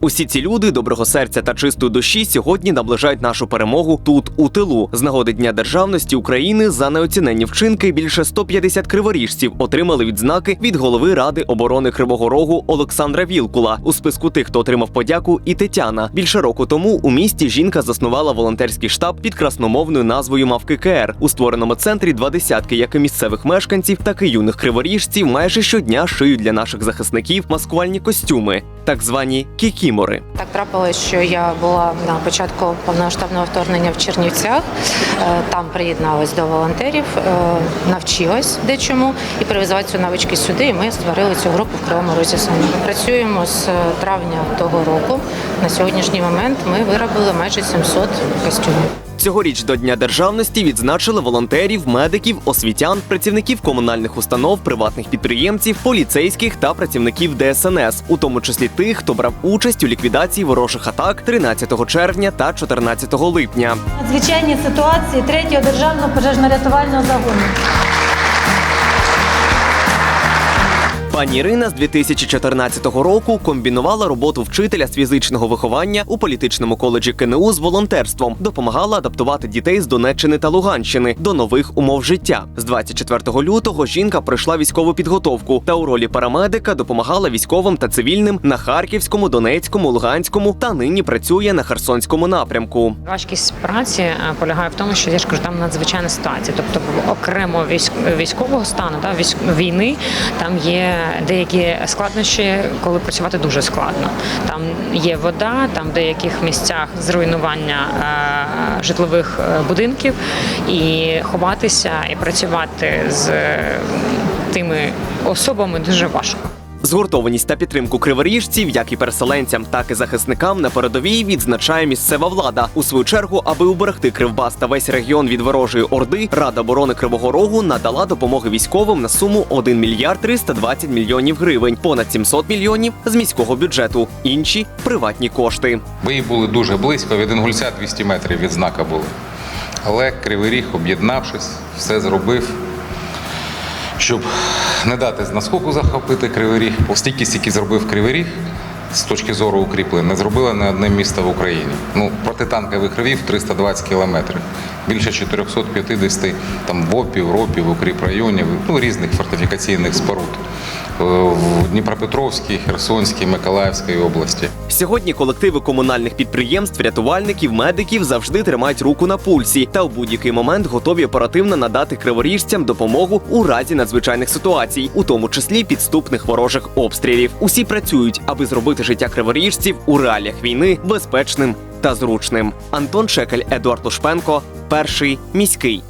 Усі ці люди доброго серця та чистої душі сьогодні наближають нашу перемогу тут у тилу. З нагоди Дня державності України за неоціненні вчинки більше 150 криворіжців отримали відзнаки від голови ради оборони Кривого Рогу Олександра Вілкула. У списку тих, хто отримав подяку, і Тетяна. Більше року тому у місті жінка заснувала волонтерський штаб під красномовною назвою Мавки КР. У створеному центрі два десятки як і місцевих мешканців, так і юних криворіжців майже щодня шиють для наших захисників маскувальні костюми, так звані кікімори. Так трапилось, що я була на початку повномасштабного вторгнення в Чернівцях. Е, Там приєдналась до волонтерів, е, навчилась дечому і привезла цю навички сюди. І ми створили цю групу в Кривому Розі самі. Працюємо з е, травня того року. На сьогоднішній момент ми виробили майже 700 костюмів. Цьогоріч до Дня державності відзначили волонтерів, медиків, освітян, працівників комунальних установ, приватних підприємців, поліцейських та працівників ДСНС, у тому числі тих, хто брав участь у ліквідації ворожих атак 13 червня та 14 липня. Звичайні ситуації 3-го державного пожежно-рятувального загону. Пані Ірина з 2014 року комбінувала роботу вчителя з фізичного виховання у політичному коледжі КНУ з волонтерством, допомагала адаптувати дітей з Донеччини та Луганщини до нових умов життя. З 24 лютого жінка пройшла військову підготовку та у ролі парамедика допомагала військовим та цивільним на Харківському, Донецькому, Луганському та нині працює на Херсонському напрямку. Важкість праці е, полягає в тому, що я ж кажу, там надзвичайна ситуація. Тобто, окремо військ, військового стану, да, військ, війни, там є деякі складнощі, коли працювати дуже складно. Там є вода, там в деяких місцях зруйнування е, житлових е, будинків, і ховатися і працювати з тими особами дуже важко. Згуртованість та підтримку криворіжців, як і переселенцям, так і захисникам на передовій відзначає місцева влада. У свою чергу, аби уберегти Кривбас та весь регіон від ворожої орди, Рада оборони Кривого Рогу надала допомоги військовим на суму 1 мільярд 320 мільйонів гривень, понад 700 мільйонів з міського бюджету, інші приватні кошти. Бої були дуже близько, від Інгульця 200 метрів від знака були. Але Кривий Ріг, об'єднавшись, все зробив, щоб не дати наскоку захопити Кривий Ріг. Стільки, стільки зробив Кривий Ріг з точки зору укріплень, не зробили не одне місто в Україні. Ну, протитанкових рвів 320 кілометрів, більше 450 там ВОПів, РОПів, укріпрайонів, ну, різних фортифікаційних споруд е, в Дніпропетровській, Херсонській, Миколаївській області. Сьогодні колективи комунальних підприємств, рятувальників, медиків завжди тримають руку на пульсі та в будь-який момент готові оперативно надати криворіжцям допомогу у разі надзвичайних ситуацій, у тому числі підступних ворожих обстрілів. Усі працюють, аби зробити життя криворіжців у реаліях війни безпечним та зручним. Антон Шекель, Едуард Лушпенко, перший міський.